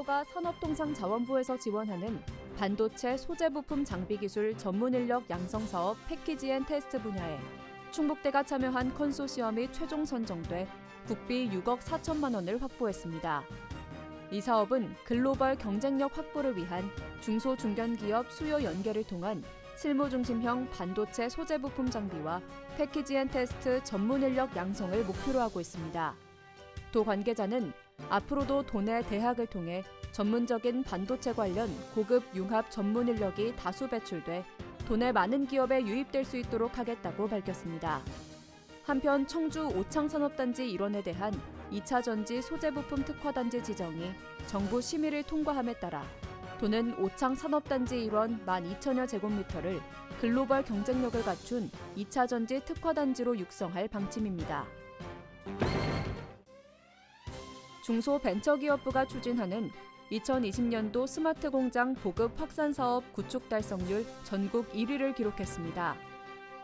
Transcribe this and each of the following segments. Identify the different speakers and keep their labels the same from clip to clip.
Speaker 1: 충북도가 산업통상자원부에서 지원하는 반도체 소재 부품 장비 기술 전문 인력 양성 사업 패키지 앤 테스트 분야에 충북대가 참여한 컨소시엄이 최종 선정돼 국비 6억 4천만 원을 확보했습니다. 이 사업은 글로벌 경쟁력 확보를 위한 중소 중견기업 수요 연계를 통한 실무 중심형 반도체 소재 부품 장비와 패키지 앤 테스트 전문 인력 양성을 목표로 하고 있습니다. 도 관계자는 앞으로도 도내 대학을 통해 전문적인 반도체 관련 고급 융합 전문 인력이 다수 배출돼 도내 많은 기업에 유입될 수 있도록 하겠다고 밝혔습니다. 한편 청주 오창산업단지 일원에 대한 2차 전지 소재 부품 특화단지 지정이 정부 심의를 통과함에 따라 도는 오창 산업단지 일원 12,000여 제곱미터를 글로벌 경쟁력을 갖춘 2차 전지 특화단지로 육성할 방침입니다. 중소벤처기업부가 추진하는 2020년도 스마트 공장 보급 확산 사업 구축 달성률 전국 1위를 기록했습니다.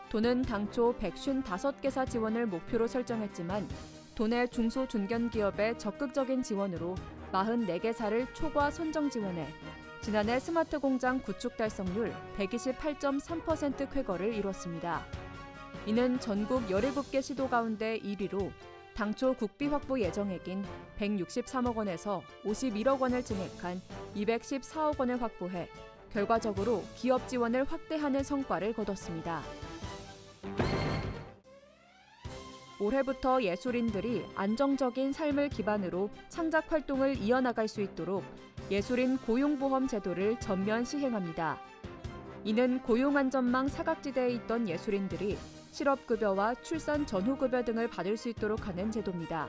Speaker 1: 도는 당초 155개사 지원을 목표로 설정했지만 도내 중소 중견기업의 적극적인 지원으로 44개사를 초과 선정 지원해 지난해 스마트 공장 구축 달성률 128.3% 쾌거를 이뤘습니다. 이는 전국 17개 시도 가운데 1위로 당초 국비 확보 예정액인 163억 원에서 51억 원을 증액한 214억 원을 확보해 결과적으로 기업 지원을 확대하는 성과를 거뒀습니다. 올해부터 예술인들이 안정적인 삶을 기반으로 창작 활동을 이어나갈 수 있도록 예술인 고용보험 제도를 전면 시행합니다. 이는 고용안전망 사각지대에 있던 예술인들이 실업급여와 출산 전후급여 등을 받을 수 있도록 하는 제도입니다.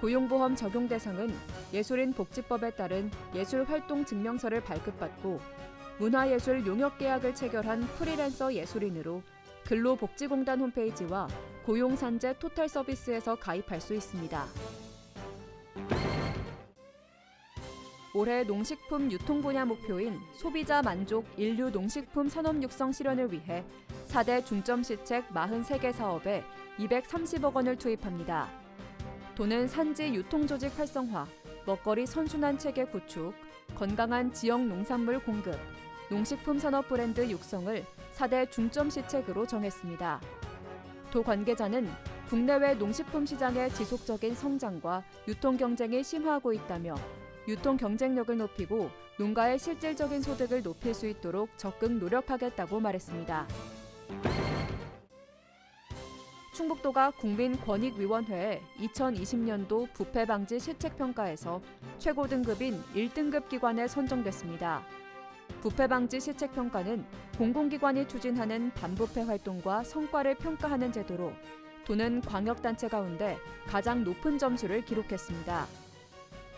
Speaker 1: 고용보험 적용 대상은 예술인 복지법에 따른 예술활동 증명서를 발급받고 문화예술 용역계약을 체결한 프리랜서 예술인으로 근로복지공단 홈페이지와 고용산재 토탈 서비스에서 가입할 수 있습니다. 올해 농식품 유통 분야 목표인 소비자 만족 인류 농식품 산업 육성 실현을 위해 4대 중점 시책 43개 사업에 230억 원을 투입합니다. 도는 산지 유통 조직 활성화, 먹거리 선순환 체계 구축, 건강한 지역 농산물 공급, 농식품 산업 브랜드 육성을 4대 중점 시책으로 정했습니다. 도 관계자는 국내외 농식품 시장의 지속적인 성장과 유통 경쟁이 심화하고 있다며 유통 경쟁력을 높이고 농가의 실질적인 소득을 높일 수 있도록 적극 노력하겠다고 말했습니다. 충북도가 국민권익위원회에 2020년도 부패 방지 시책 평가에서 최고 등급인 1등급 기관에 선정됐습니다. 부패 방지 시책 평가는 공공기관이 추진하는 반부패 활동과 성과를 평가하는 제도로 도는 광역단체 가운데 가장 높은 점수를 기록했습니다.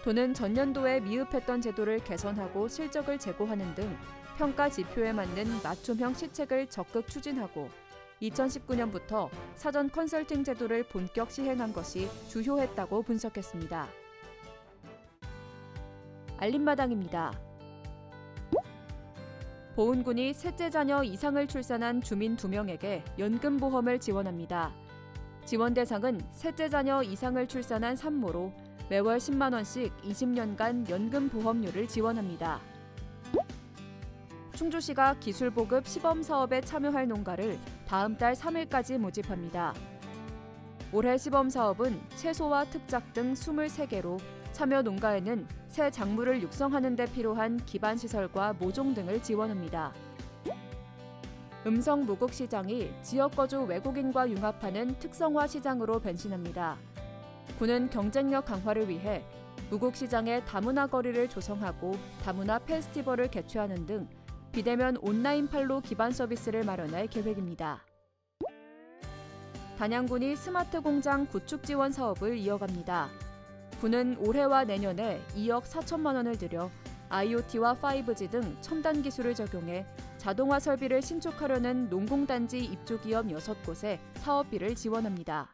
Speaker 1: 도는 전년도에 미흡했던 제도를 개선하고 실적을 제고하는 등 평가 지표에 맞는 맞춤형 시책을 적극 추진하고 2019년부터 사전 컨설팅 제도를 본격 시행한 것이 주효했다고 분석했습니다. 알림마당입니다. 보훈군이 셋째 자녀 이상을 출산한 주민 2명에게 연금보험을 지원합니다. 지원 대상은 셋째 자녀 이상을 출산한 산모로 매월 10만 원씩 20년간 연금 보험료를 지원합니다. 충주시가 기술 보급 시범 사업에 참여할 농가를 다음 달 3일까지 모집합니다. 올해 시범 사업은 채소와 특작 등 23개로 참여 농가에는 새 작물을 육성하는 데 필요한 기반 시설과 모종 등을 지원합니다. 음성 무국 시장이 지역 거주 외국인과 융합하는 특성화 시장으로 변신합니다. 군은 경쟁력 강화를 위해 무국 시장의 다문화 거리를 조성하고 다문화 페스티벌을 개최하는 등 비대면 온라인 판로 기반 서비스를 마련할 계획입니다. 단양군이 스마트 공장 구축 지원 사업을 이어갑니다. 군은 올해와 내년에 2억 4천만 원을 들여 IoT와 5G 등 첨단 기술을 적용해 자동화 설비를 신축하려는 농공단지 입주 기업 6곳에 사업비를 지원합니다.